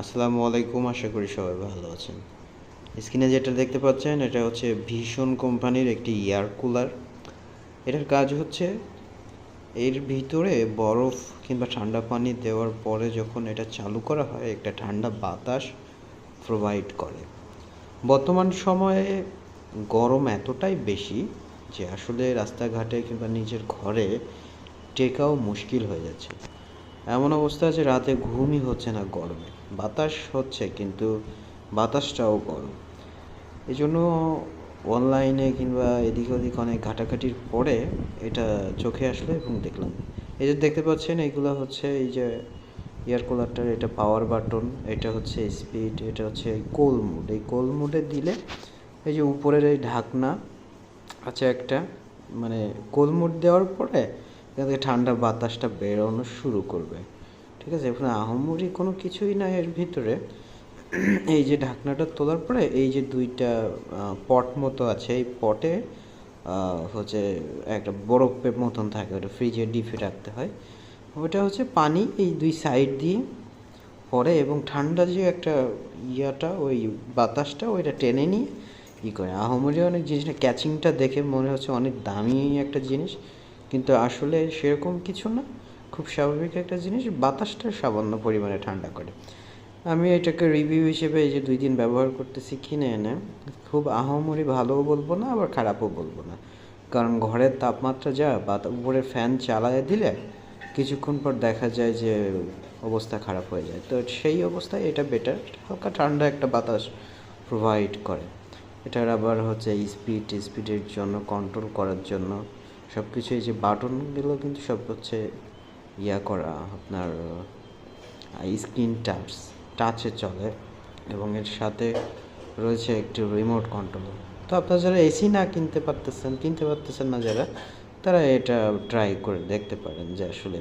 আসসালামু আলাইকুম, আশা করি সবাই ভালো আছেন। স্ক্রিনে যেটা দেখতে পাচ্ছেন, এটা হচ্ছে ভীষণ কোম্পানির একটি এয়ার কুলার। এটার কাজ হচ্ছে এর ভিতরে বরফ কিংবা ঠান্ডা পানি দেওয়ার পরে যখন এটা চালু করা হয়, একটা ঠান্ডা বাতাস প্রোভাইড করে। বর্তমান সময়ে গরম এতটাই বেশি যে আসলে রাস্তাঘাটে কিংবা নিজের ঘরে টেকাও মুশকিল হয়ে যাচ্ছে। এমন অবস্থা আছে রাতে ঘুমই হচ্ছে না, গরমে। বাতাস হচ্ছে, কিন্তু বাতাসটাও গরম। এই জন্য অনলাইনে কিংবা এদিক ওদিক অনেক ঘাটাঘাটির পরে এটা চোখে আসলো এবং দেখলাম। এই যে দেখতে পাচ্ছেন এইগুলো হচ্ছে এই যে এয়ার কুলারটার এটা পাওয়ার বাটন, এটা হচ্ছে স্পিড, এটা হচ্ছে কোল মুড। এই কোল মুডে দিলে এই যে উপরের এই ঢাকনা আছে একটা মানে কোল মুড দেওয়ার পরে এখান থেকে ঠান্ডা বাতাসটা বেরোনো শুরু করবে। ঠিক আছে? এখানে আহামরি কোনো কিছুই না এর ভিতরে। এই যে ঢাকনাটা তোলার পরে এই যে দুইটা পট মতো আছে, এই পটে হচ্ছে একটা বরফের মতন থাকে, ওটা ফ্রিজে ডিপে রাখতে হয়। ওটা হচ্ছে পানি এই দুই সাইড দিয়ে পরে এবং ঠান্ডা যে একটা ইয়াটা, ওই বাতাসটা, ওইটা টেনে নিয়ে ই করে। আহমরি অনেক জিনিসটা ক্যাচিংটা দেখে মনে হচ্ছে অনেক দামি একটা জিনিস। কিন্তু আসলে সেরকম কিছু না। খুব স্বাভাবিক একটা জিনিস, বাতাসটা সামান্য পরিমাণে ঠান্ডা করে। আমি এটাকে রিভিউ হিসেবে এই যে দুই দিন ব্যবহার করতেছি কিনে এনে, খুব আহামরি ভালোও বলব না, আবার খারাপও বলব না। কারণ ঘরের তাপমাত্রা যা বা উপরে ফ্যান চালায় দিলে কিছুক্ষণ পর দেখা যায় যে অবস্থা খারাপ হয়ে যায়। তো সেই অবস্থায় এটা বেটার হালকা ঠান্ডা একটা বাতাস প্রোভাইড করে। এটার আবার হচ্ছে স্পিড স্পিডের জন্য কন্ট্রোল করার জন্য। সব কিছু এই যে বাটনগুলো কিন্তু সব হচ্ছে ইয়া করা, আপনার স্ক্রিন টাচ টাচে চলে এবং এর সাথে রয়েছে একটি রিমোট কন্ট্রোল তো আপনারা যারা এসি না কিনতে পারতেছেন কিনতে পারতেছেন না যারা, তারা এটা ট্রাই করে দেখতে পারেন যে আসলে